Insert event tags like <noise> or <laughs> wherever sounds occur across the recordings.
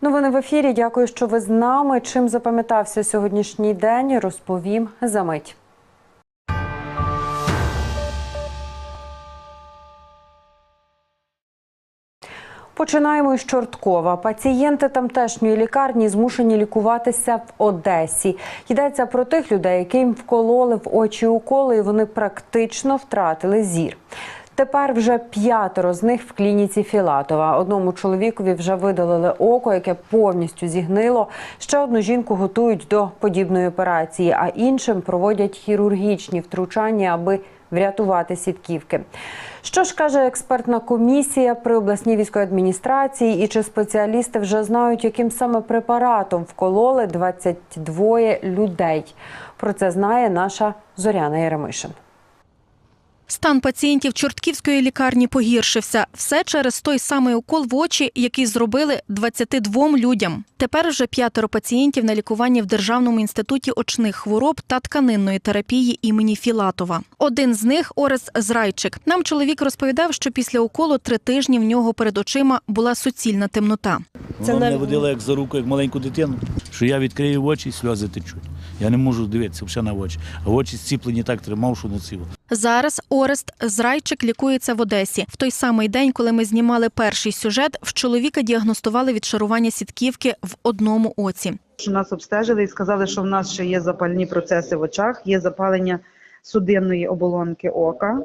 Новини в ефірі. Дякую, що ви з нами. Чим запам'ятався сьогоднішній день, розповім за мить. Починаємо із Чорткова. Пацієнти тамтешньої лікарні змушені лікуватися в Одесі. Йдеться про тих людей, яким вкололи в очі уколи, і вони практично втратили зір. Тепер вже п'ятеро з них в клініці Філатова. Одному чоловікові вже видалили око, яке повністю зігнило. Ще одну жінку готують до подібної операції, а іншим проводять хірургічні втручання, аби врятувати сітківки. Що ж каже експертна комісія при обласній військовій адміністрації, і чи спеціалісти вже знають, яким саме препаратом вкололи 22 людей? Про це знає наша Зоряна Яремишин. Стан пацієнтів Чортківської лікарні погіршився. Все через той самий укол в очі, який зробили 22 людям. Тепер вже п'ятеро пацієнтів на лікуванні в Державному інституті очних хвороб та тканинної терапії імені Філатова. Один з них Орес Зрайчик. Нам чоловік розповідав, що після уколу три тижні в нього перед очима була суцільна темнота. Вона мене водила як за руку, як маленьку дитину, що я відкрию очі і сльози течуть. Я не можу дивитися вже на очі. А очі зціплені так тримав, що не ціло. Зараз Орест Зрайчик лікується в Одесі. В той самий день, коли ми знімали перший сюжет, в чоловіка діагностували відшарування сітківки в одному оці. що нас обстежили і сказали, що в нас ще є запальні процеси в очах, є запалення судинної оболонки ока,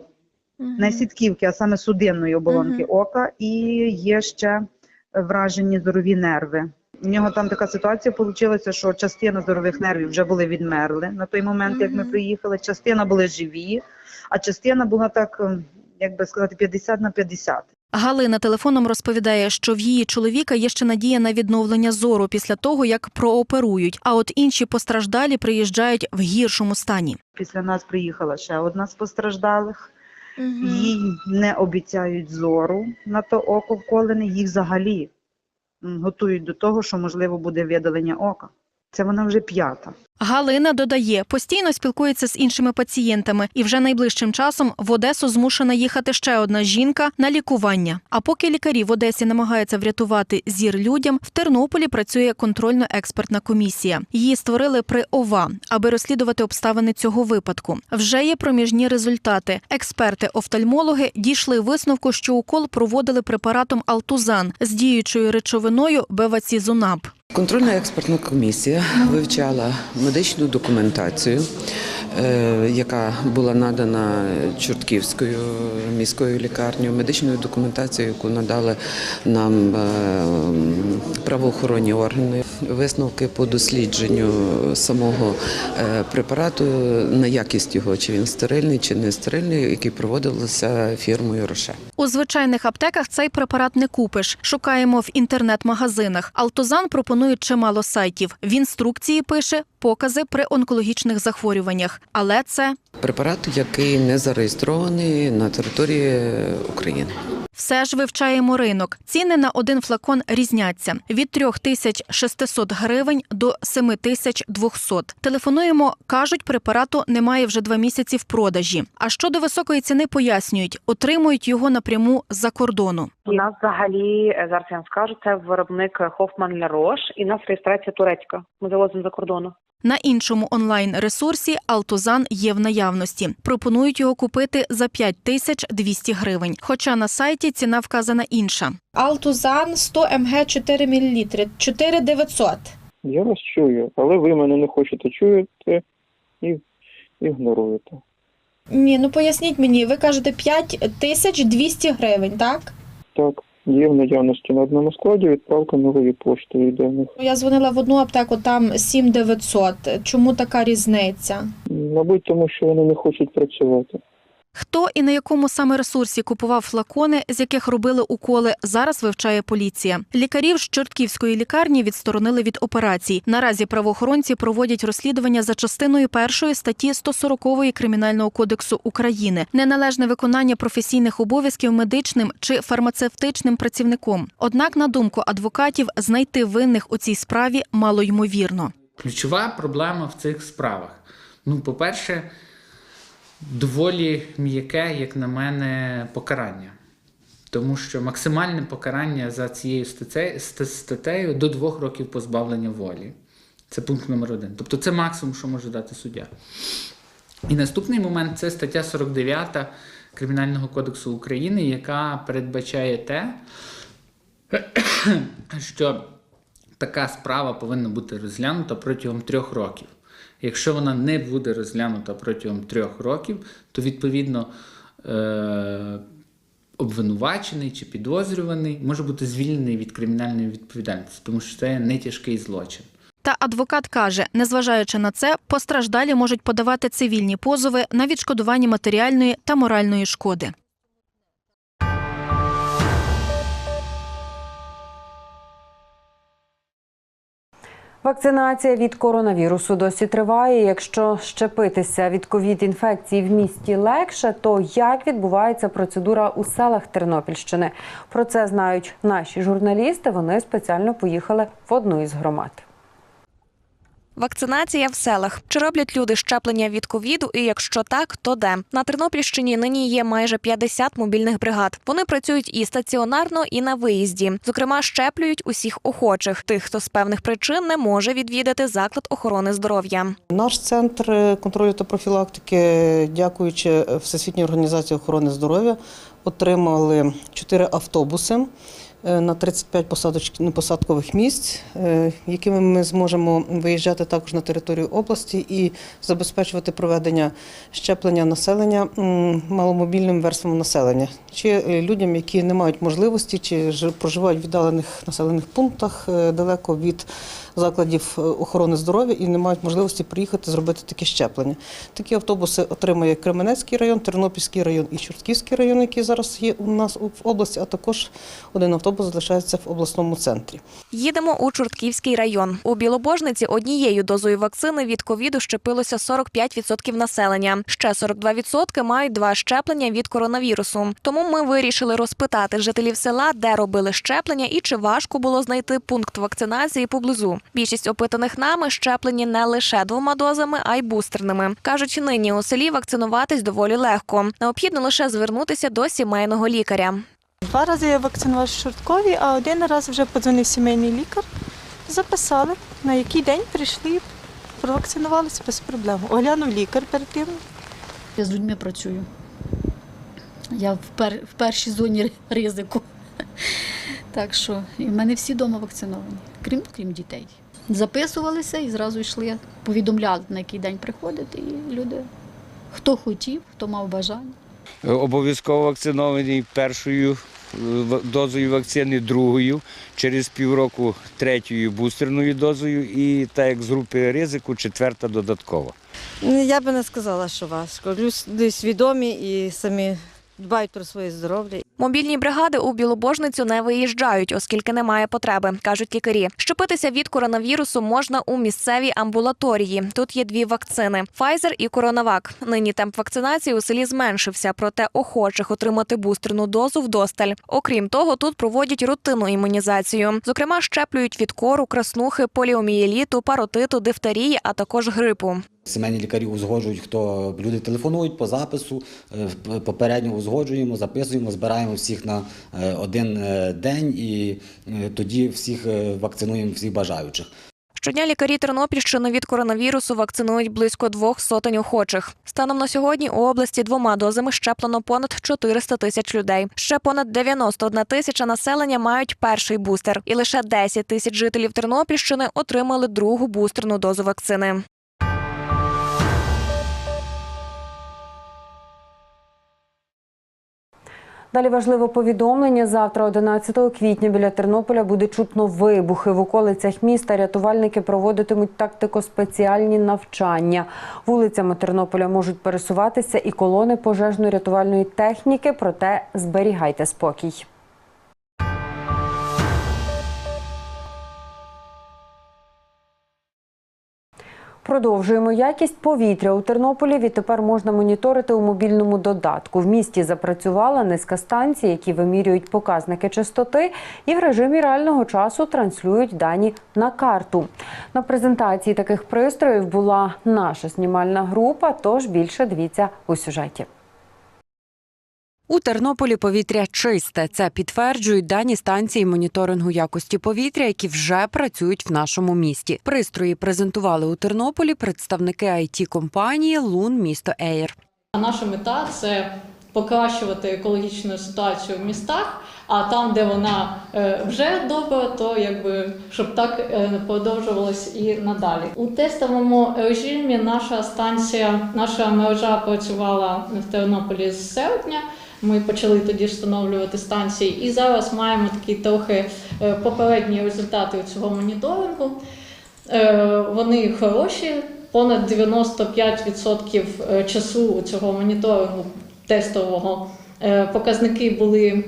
не сітківки, а саме судинної оболонки ока, і є ще вражені зорові нерви. У нього там така ситуація вийшла, що частина зорових нервів вже були відмерли на той момент, як ми приїхали. Частина були живі, а частина була так, ем, як би сказати, 50 на 50. Галина телефоном розповідає, що в її чоловіка є ще надія на відновлення зору після того, як прооперують. А от інші постраждалі приїжджають в гіршому стані. Після нас приїхала ще одна з постраждалих. Їй не обіцяють зору на то око вколене, їх взагалі готують до того, що можливо буде видалення ока. Це вона вже п'ята. Галина додає, постійно спілкується з іншими пацієнтами, і вже найближчим часом в Одесу змушена їхати ще одна жінка на лікування. А поки лікарі в Одесі намагаються врятувати зір людям, в Тернополі працює контрольно-експертна комісія. Її створили при ОВА, аби розслідувати обставини цього випадку. Вже є проміжні результати. Експерти-офтальмологи дійшли висновку, що укол проводили препаратом Алтузан з діючою речовиною Бевацізунаб. Контрольна експертна комісія вивчала медичну документацію, яка була надана Чортківською міською лікарнею, медичною документацією, яку надали нам е, правоохоронні органи. Висновки по дослідженню самого е, препарату на якість його, чи він стерильний, чи не стерильний, який проводилося фірмою Роше. У звичайних аптеках цей препарат не купиш. Шукаємо в інтернет-магазинах. Алтозан пропонує чимало сайтів. В інструкції пише покази при онкологічних захворюваннях. Але це Препарат, який не зареєстрований на території України. все ж вивчаємо ринок. Ціни на один флакон різняться від 3600 гривень до 7200. Телефонуємо, кажуть, препарату немає вже два місяці в продажі. А щодо високої ціни пояснюють, отримують його напряму з-за кордону. У нас взагалі е, зараз я вам скажу, це виробник Хофман Ларош, і у нас реєстрація турецька. Ми завозимо за кордону. На іншому онлайн-ресурсі Алтозан є в наявності. Пропонують його купити за 5200 гривень. Хоча на сайті ціна вказана інша. Алтузан 100 мг 4 мл 4900. Я вас чую, але ви мене не хочете чуєте і ігноруєте. Ні, ну поясніть мені, ви кажете 5200 гривень, так? Так, є в наявності на одному складі відправка нової пошти йде в них. Я дзвонила в одну аптеку, там 7900. Чому така різниця? Мабуть, тому що вони не хочуть працювати. Хто і на якому саме ресурсі купував флакони, з яких робили уколи, зараз вивчає поліція. Лікарів з Чортківської лікарні відсторонили від операцій. Наразі правоохоронці проводять розслідування за частиною першої статті 140 Кримінального кодексу України неналежне виконання професійних обов'язків медичним чи фармацевтичним працівником. Однак, на думку адвокатів, знайти винних у цій справі мало ймовірно. Ключова проблема в цих справах. Ну, по-перше, доволі м'яке, як на мене, покарання. Тому що максимальне покарання за цією статтею, до двох років позбавлення волі. Це пункт номер один. Тобто це максимум, що може дати суддя. І наступний момент це стаття 49 Кримінального кодексу України, яка передбачає те, <clears throat> що така справа повинна бути розглянута протягом трьох років. Якщо вона не буде розглянута протягом трьох років, то відповідно е- обвинувачений чи підозрюваний може бути звільнений від кримінальної відповідальності, тому що це не тяжкий злочин. Та адвокат каже, незважаючи на це, постраждалі можуть подавати цивільні позови на відшкодування матеріальної та моральної шкоди. Вакцинація від коронавірусу досі триває. Якщо щепитися від ковід-інфекції в місті легше, то як відбувається процедура у селах Тернопільщини? Про це знають наші журналісти. Вони спеціально поїхали в одну із громад. Вакцинація в селах. Чи роблять люди щеплення від ковіду? І якщо так, то де на Тернопільщині нині є майже 50 мобільних бригад. Вони працюють і стаціонарно, і на виїзді. Зокрема, щеплюють усіх охочих, тих, хто з певних причин не може відвідати заклад охорони здоров'я. Наш центр контролю та профілактики, дякуючи Всесвітній організації охорони здоров'я, отримали чотири автобуси на 35 посадоч- посадкових місць, е, якими ми зможемо виїжджати також на територію області і забезпечувати проведення щеплення населення маломобільним верствам населення, чи е, людям, які не мають можливості, чи проживають в віддалених населених пунктах е, далеко від закладів е, охорони здоров'я і не мають можливості приїхати зробити таке щеплення. Такі автобуси отримує Кременецький район, Тернопільський район і Чортківський район, які зараз є у нас в області, а також один автобус залишається в обласному центрі. Їдемо у Чортківський район. У Білобожниці однією дозою вакцини від ковіду щепилося 45% населення. Ще 42% мають два щеплення від коронавірусу. Тому ми вирішили розпитати жителів села, де робили щеплення і чи важко було знайти пункт вакцинації поблизу. Більшість опитаних нами щеплені не лише двома дозами, а й бустерними. кажуть, нині у селі вакцинуватись доволі легко. Необхідно лише звернутися до сімейного лікаря. Два рази я вакцинувалася Шорткові, а один раз вже подзвонив сімейний лікар. Записали, на який день прийшли, провакцинувалися без проблем. Оглянув лікар перед тим. Я з людьми працюю. Я в, пер, в першій зоні ризику. Так що і в мене всі вдома вакциновані, крім, крім дітей. Записувалися і зразу йшли, повідомляли, на який день приходити, і люди, хто хотів, хто мав бажання. Обов'язково вакцинований першою е, дозою вакцини, другою, через півроку третьою бустерною дозою і так як з групи ризику, четверта додаткова. Я би не сказала, що важко. Люди свідомі і самі дбають про своє здоров'я. Мобільні бригади у Білобожницю не виїжджають, оскільки немає потреби, кажуть лікарі. Щепитися від коронавірусу можна у місцевій амбулаторії. Тут є дві вакцини: Pfizer і Коронавак. Нині темп вакцинації у селі зменшився, проте охочих отримати бустерну дозу вдосталь. Окрім того, тут проводять рутинну імунізацію. Зокрема, щеплюють від кору, краснухи, поліомієліту, паротиту, дифтерії, а також грипу. Сімейні лікарі узгоджують, хто люди телефонують по запису, е, попередньо узгоджуємо, записуємо, збираємо всіх на е, один е, день і тоді всіх вакцинуємо всіх бажаючих. Щодня лікарі Тернопільщини від коронавірусу вакцинують близько двох сотень охочих. Станом на сьогодні у області двома дозами щеплено понад 400 тисяч людей. Ще понад 91 тисяча населення мають перший бустер, і лише 10 тисяч жителів Тернопільщини отримали другу бустерну дозу вакцини. Далі важливе повідомлення. Завтра, 11 квітня, біля Тернополя буде чутно вибухи. В околицях міста рятувальники проводитимуть тактико-спеціальні навчання. Вулицями Тернополя можуть пересуватися і колони пожежно-рятувальної техніки, проте зберігайте спокій. Продовжуємо якість повітря у Тернополі. Відтепер можна моніторити у мобільному додатку. В місті запрацювала низка станцій, які вимірюють показники чистоти і в режимі реального часу транслюють дані на карту. На презентації таких пристроїв була наша знімальна група. Тож більше дивіться у сюжеті. У Тернополі повітря чисте. Це підтверджують дані станції моніторингу якості повітря, які вже працюють в нашому місті. Пристрої презентували у Тернополі представники it компанії Лун місто Ейр. Наша мета це покращувати екологічну ситуацію в містах. А там, де вона е, вже добра, то якби щоб так е, продовжувалось і надалі. У тестовому режимі наша станція, наша мережа працювала в Тернополі з серпня. Ми почали тоді встановлювати станції, і зараз маємо такі трохи е, попередні результати цього моніторингу. Е, Вони хороші. Понад 95% е, часу цього моніторингу тестового показники були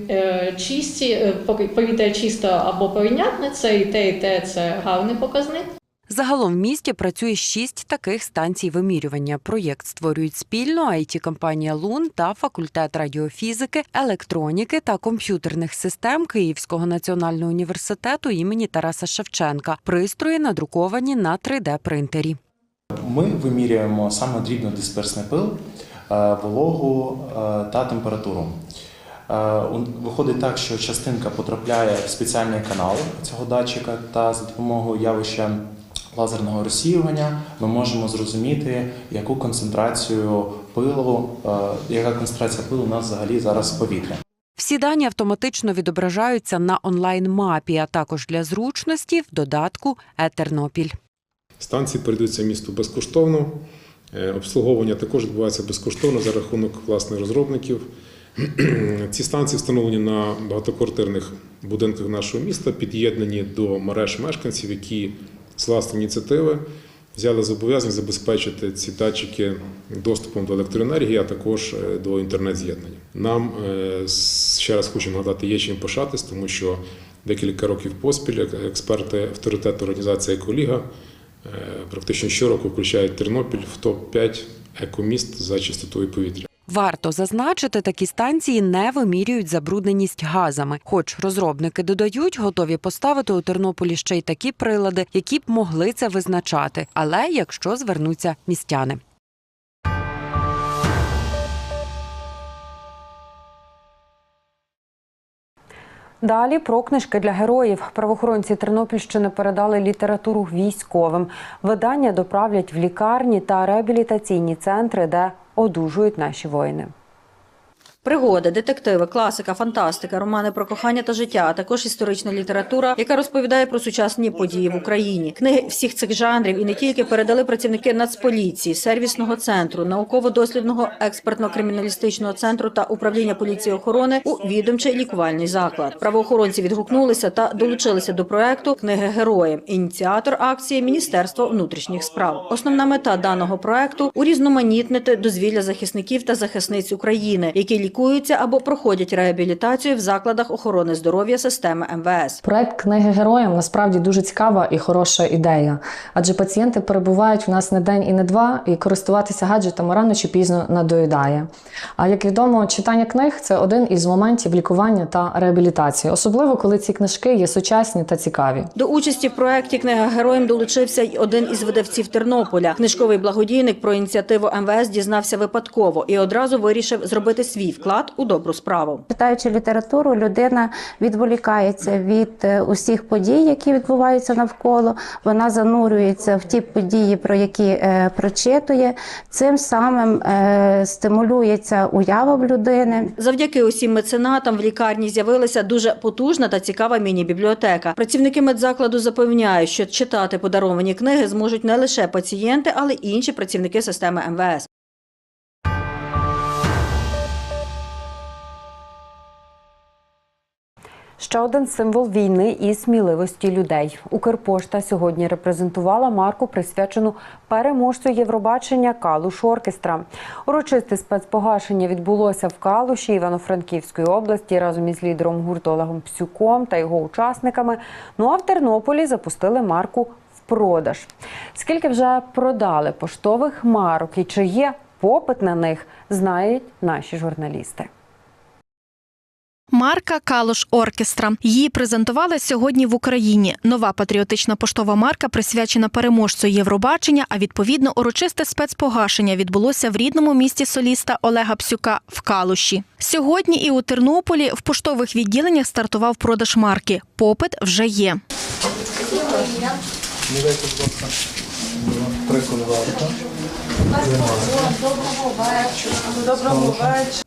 чисті, повітря чисто або прийнятне. Це і те, і те це гарний показник. Загалом в місті працює шість таких станцій вимірювання. Проєкт створюють спільно it компанія Лун та факультет радіофізики, електроніки та комп'ютерних систем Київського національного університету імені Тараса Шевченка. Пристрої надруковані на 3D принтері. Ми вимірюємо саме дрібнодисперсний пил, е, вологу е, та температуру. Е, Виходить так, що частинка потрапляє в спеціальний канал цього датчика, та за допомогою явища лазерного розсіювання ми можемо зрозуміти, яку концентрацію пилу, е, яка концентрація пилу у нас взагалі зараз в повітрі. Всі дані автоматично відображаються на онлайн-мапі, а також для зручності в додатку Етернопіль. Станції передаються місту безкоштовно. Е, Обслуговування також відбувається безкоштовно за рахунок власних розробників. <clears throat> Ці станції встановлені на багатоквартирних будинках нашого міста, під'єднані до мереж мешканців, які з власної ініціативи взяли зобов'язання забезпечити ці датчики доступом до електроенергії, а також е, до інтернет-з'єднання. Нам е, ще раз хочу нагадати, є чим пишатись, тому що декілька років поспіль експерти авторитету організації Еколіга е, практично щороку включають Тернопіль в топ-5 екоміст за чистотою повітря. Варто зазначити, такі станції не вимірюють забрудненість газами. Хоч розробники додають, готові поставити у Тернополі ще й такі прилади, які б могли це визначати. Але якщо звернуться містяни. Далі про книжки для героїв. Правоохоронці Тернопільщини передали літературу військовим. Видання доправлять в лікарні та реабілітаційні центри, де одужують наші воїни. Пригоди, детективи, класика, фантастика, романи про кохання та життя, а також історична література, яка розповідає про сучасні події в Україні. Книги всіх цих жанрів і не тільки передали працівники Нацполіції, сервісного центру, науково-дослідного експертно-криміналістичного центру та управління поліції охорони у відомчий лікувальний заклад. Правоохоронці відгукнулися та долучилися до проекту Книги героям. Ініціатор акції Міністерство внутрішніх справ. Основна мета даного проекту урізноманітнити дозвілля захисників та захисниць України, які лікуються або проходять реабілітацію в закладах охорони здоров'я системи МВС. Проект книги героям насправді дуже цікава і хороша ідея, адже пацієнти перебувають в нас не день і не два, і користуватися гаджетами рано чи пізно надоїдає. А як відомо, читання книг це один із моментів лікування та реабілітації, особливо коли ці книжки є сучасні та цікаві. До участі в проекті Книга героям долучився й один із видавців Тернополя. Книжковий благодійник про ініціативу МВС дізнався випадково і одразу вирішив зробити свій вклад у добру справу. Читаючи літературу, людина відволікається від е, усіх подій, які відбуваються навколо. Вона занурюється в ті події, про які е, прочитує. Цим самим е, стимулюється уява в людини. Завдяки усім меценатам в лікарні з'явилася дуже потужна та цікава міні-бібліотека. Працівники медзакладу запевняють, що читати подаровані книги зможуть не лише пацієнти, але й інші працівники системи МВС. Ще один символ війни і сміливості людей. Укрпошта сьогодні репрезентувала марку, присвячену переможцю Євробачення Калуш Оркестра. Урочисте спецпогашення відбулося в Калуші Івано-Франківської області разом із лідером гурту Олегом Псюком та його учасниками. Ну а в Тернополі запустили марку в продаж. Скільки вже продали поштових марок і чи є попит на них, знають наші журналісти. Марка Калуш Оркестра. Її презентували сьогодні в Україні. Нова патріотична поштова марка присвячена переможцю Євробачення. А відповідно, урочисте спецпогашення відбулося в рідному місті соліста Олега Псюка в Калуші. Сьогодні і у Тернополі в поштових відділеннях стартував продаж марки. Попит вже є.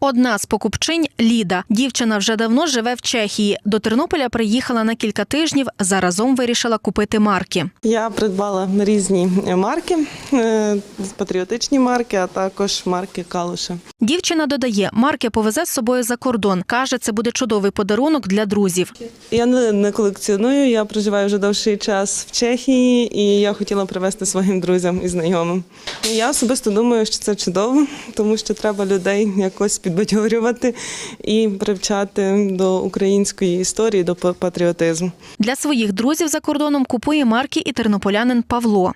Одна з покупчинь Ліда. Дівчина вже давно живе в Чехії. До Тернополя приїхала на кілька тижнів. Заразом вирішила купити марки. Я придбала різні марки, е, патріотичні марки, а також марки Калуша. Дівчина додає, марки повезе з собою за кордон. каже, це буде чудовий подарунок для друзів. Я не, не колекціоную, я проживаю вже довший час в Чехії, і я хотіла привезти своїм друзям і знайомим. Я особисто думаю, що це чудово, <laughs> тому що треба людей якось підбадьорювати і привчати до української історії, до па- патріотизму. Для своїх друзів за кордоном купує марки і тернополянин Павло.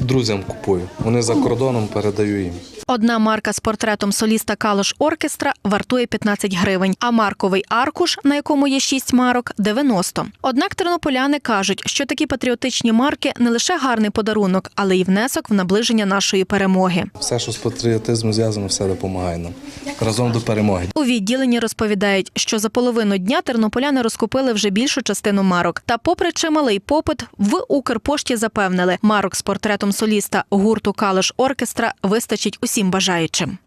Друзям купую. Вони за кордоном передаю їм. Одна марка з портретом соліста Калош Оркестра вартує 15 гривень, а марковий аркуш, на якому є 6 марок, 90. Однак тернополяни кажуть, що такі патріотичні марки не лише гарний подарунок, але й внесок в наближення нашої перемоги. Все, що з патріотизмом зв'язано, все допомагає нам. Разом до перемоги. У відділенні розповідають, що за половину дня тернополяни розкупили вже більшу частину марок. Та, попри чималий попит, в Укрпошті запевнили, марок з портретом соліста гурту Калош Оркестра вистачить усім бажаючим.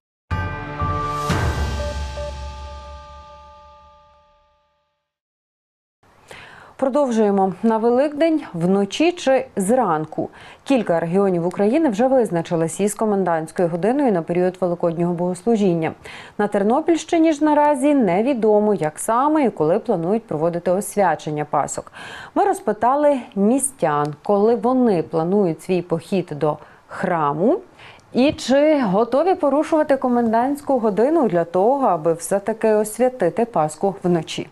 Продовжуємо на Великдень вночі чи зранку. Кілька регіонів України вже визначились із комендантською годиною на період великоднього богослужіння. На Тернопільщині ж наразі невідомо, як саме і коли планують проводити освячення пасок. Ми розпитали містян, коли вони планують свій похід до храму. І чи готові порушувати комендантську годину для того, аби все-таки освятити Пасху вночі?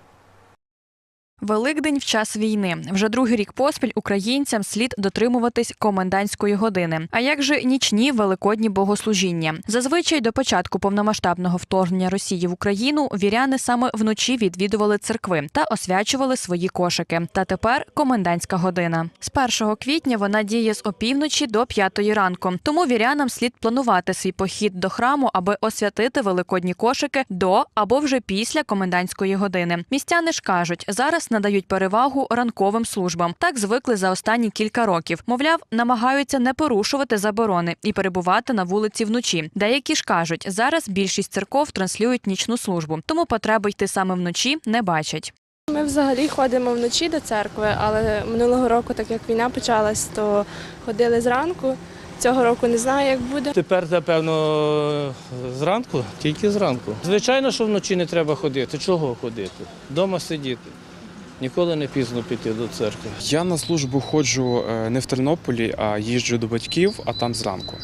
Великдень в час війни. Вже другий рік поспіль українцям слід дотримуватись комендантської години. А як же нічні великодні богослужіння? Зазвичай до початку повномасштабного вторгнення Росії в Україну віряни саме вночі відвідували церкви та освячували свої кошики. Та тепер комендантська година. З 1 квітня вона діє з опівночі до 5 ранку. Тому вірянам слід планувати свій похід до храму, аби освятити великодні кошики до або вже після комендантської години. Містяни ж кажуть, зараз надають перевагу ранковим службам. Так звикли за останні кілька років. Мовляв, намагаються не порушувати заборони і перебувати на вулиці вночі. Деякі ж кажуть, зараз більшість церков транслюють нічну службу, тому потреби йти саме вночі не бачать. Ми взагалі ходимо вночі до церкви, але минулого року, так як війна почалась, то ходили зранку. Цього року не знаю, як буде. Тепер, напевно, зранку, тільки зранку. Звичайно, що вночі не треба ходити. Чого ходити? Дома сидіти. Ніколи не пізно піти до церкви. Я на службу ходжу е, не в Тернополі, а їжджу до батьків, а там зранку.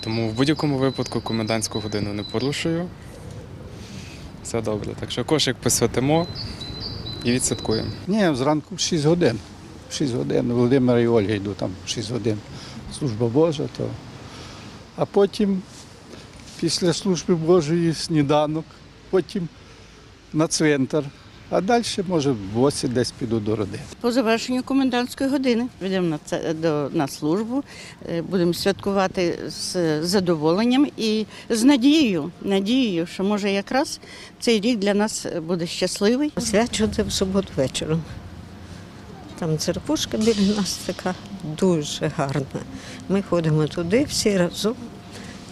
Тому в будь-якому випадку комендантську годину не порушую. Все добре. Так що кошик посвятимо і відсвяткуємо. Ні, зранку 6 годин. 6 годин. Володимира і Ольга йду там в 6 годин. Служба Божа, то. А потім, після служби Божої, сніданок, потім на цвинтар. А далі, може, в 8 десь піду до родини. По завершенню комендантської години йдемо на це до на службу, е, будемо святкувати з задоволенням і з надією, надією, що може якраз цей рік для нас буде щасливий. Свячувати в суботу вечором. Там церквушка біля нас така дуже гарна. Ми ходимо туди всі разом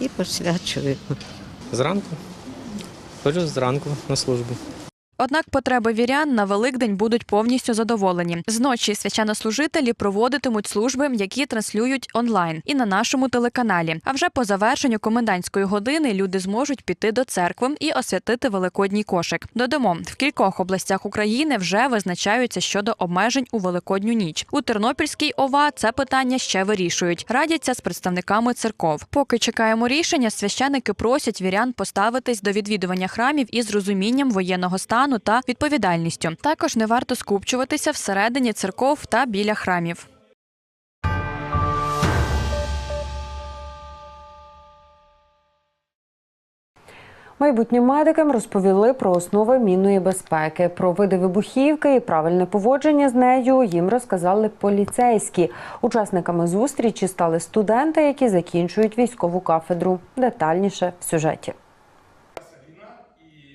і посвячуємо. Зранку. Ходжу зранку на службу. Однак потреби вірян на Великдень будуть повністю задоволені. Зночі священнослужителі проводитимуть служби, які транслюють онлайн і на нашому телеканалі. А вже по завершенню комендантської години люди зможуть піти до церкви і освятити великодній кошик. Додамо, в кількох областях України вже визначаються щодо обмежень у великодню ніч. У Тернопільській ОВА це питання ще вирішують. Радяться з представниками церков. Поки чекаємо рішення, священики просять вірян поставитись до відвідування храмів із розумінням воєнного стану та відповідальністю. Також не варто скупчуватися всередині церков та біля храмів. Майбутнім медикам розповіли про основи мінної безпеки, про види вибухівки і правильне поводження з нею їм розказали поліцейські. Учасниками зустрічі стали студенти, які закінчують військову кафедру. Детальніше в сюжеті.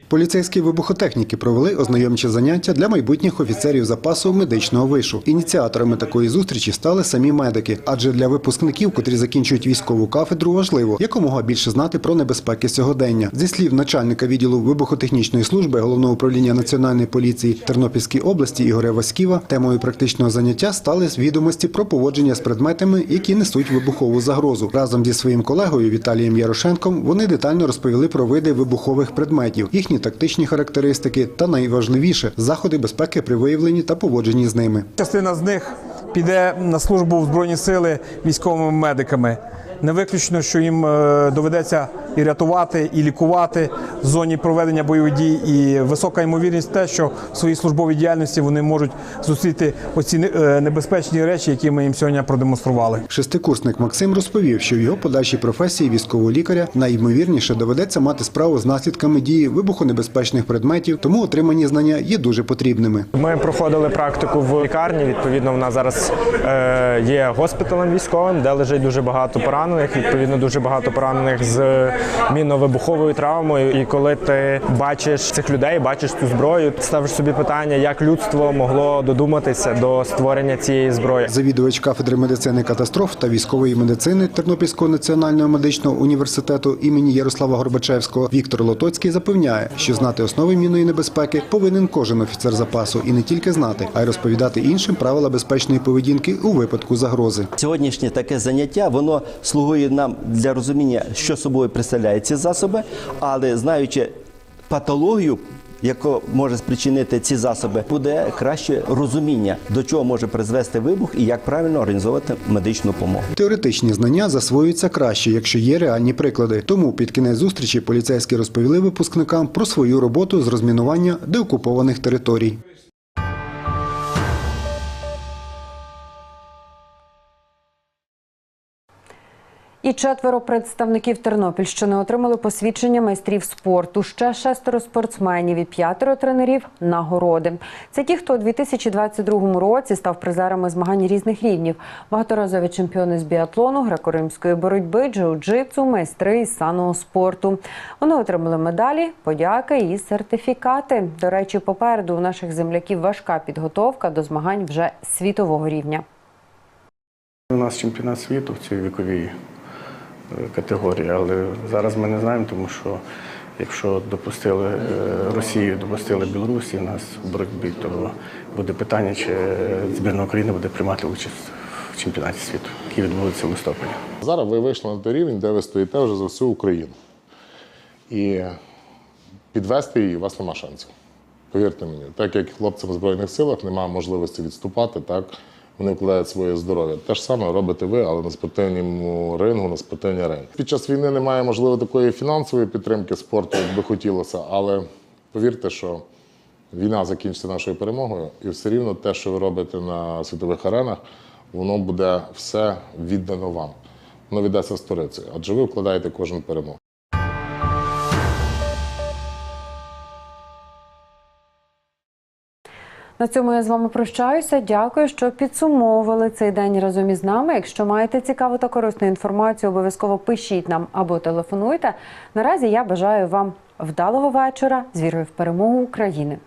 Поліцейські вибухотехніки провели ознайомчі заняття для майбутніх офіцерів запасу медичного вишу. Ініціаторами такої зустрічі стали самі медики, адже для випускників, котрі закінчують військову кафедру, важливо якомога більше знати про небезпеки сьогодення. Зі слів начальника відділу вибухотехнічної служби головного управління національної поліції Тернопільській області Ігоря Васьківа, темою практичного заняття стали відомості про поводження з предметами, які несуть вибухову загрозу. Разом зі своїм колегою Віталієм Ярошенком вони детально розповіли про види вибухових предметів, їхні тактичні характеристики та найважливіше заходи безпеки при виявленні та поводженні з ними. Частина з них піде на службу в Збройні сили військовими медиками. Не виключно, що їм е, доведеться і рятувати, і лікувати в зоні проведення бойових дій. І висока ймовірність те, що в своїй службовій діяльності вони можуть зустріти оці е, небезпечні речі, які ми їм сьогодні продемонстрували. Шестикурсник Максим розповів, що в його подальшій професії військового лікаря найімовірніше доведеться мати справу з наслідками дії вибухонебезпечних предметів, тому отримані знання є дуже потрібними. Ми проходили практику в лікарні. Відповідно, вона зараз е, є госпіталем військовим, де лежить дуже багато поранених. Відповідно, дуже багато поранених з мінно-вибуховою травмою. І коли ти бачиш цих людей, бачиш цю зброю, ти ставиш собі питання, як людство могло додуматися до створення цієї зброї. Завідувач кафедри медицини катастроф та військової медицини Тернопільського національного медичного університету імені Ярослава Горбачевського Віктор Лотоцький запевняє, що знати основи мінної небезпеки повинен кожен офіцер запасу і не тільки знати, а й розповідати іншим правила безпечної поведінки у випадку загрози. Сьогоднішнє таке заняття воно слугує нам для розуміння, що собою представляють ці засоби, але знаючи патологію. Яко може спричинити ці засоби, буде краще розуміння, до чого може призвести вибух і як правильно організовувати медичну допомогу. Теоретичні знання засвоюються краще, якщо є реальні приклади. Тому під кінець зустрічі поліцейські розповіли випускникам про свою роботу з розмінування деокупованих територій. І четверо представників Тернопільщини отримали посвідчення майстрів спорту. Ще шестеро спортсменів і п'ятеро тренерів нагороди. Це ті, хто у 2022 році став призерами змагань різних рівнів. Багаторазові чемпіони з біатлону, греко-римської боротьби, джиу-джитсу, майстри із саного спорту. Вони отримали медалі, подяки і сертифікати. До речі, попереду у наших земляків важка підготовка до змагань вже світового рівня. У нас чемпіонат світу в цій віковій категорії, але зараз ми не знаємо, тому що якщо допустили е, Росію, допустили Білорусі у нас в боротьбі, то буде питання, чи збірна України буде приймати участь в чемпіонаті світу, який відбудеться в листопаді. Зараз ви вийшли на той рівень, де ви стоїте вже за всю Україну. І підвести її у вас нема шансів. Повірте мені, так як хлопцям в Збройних силах немає можливості відступати, так вони вкладають своє здоров'я. Те ж саме робите ви, але на спортивному рингу, на спортивній арені. Під час війни немає, можливо, такої фінансової підтримки спорту, як би хотілося, але повірте, що війна закінчиться нашою перемогою, і все рівно те, що ви робите на світових аренах, воно буде все віддано вам. Воно віддасться сторицею, адже ви вкладаєте кожну перемогу. На цьому я з вами прощаюся. Дякую, що підсумовували цей день разом із нами. Якщо маєте цікаву та корисну інформацію, обов'язково пишіть нам або телефонуйте. Наразі я бажаю вам вдалого вечора з вірою в перемогу України.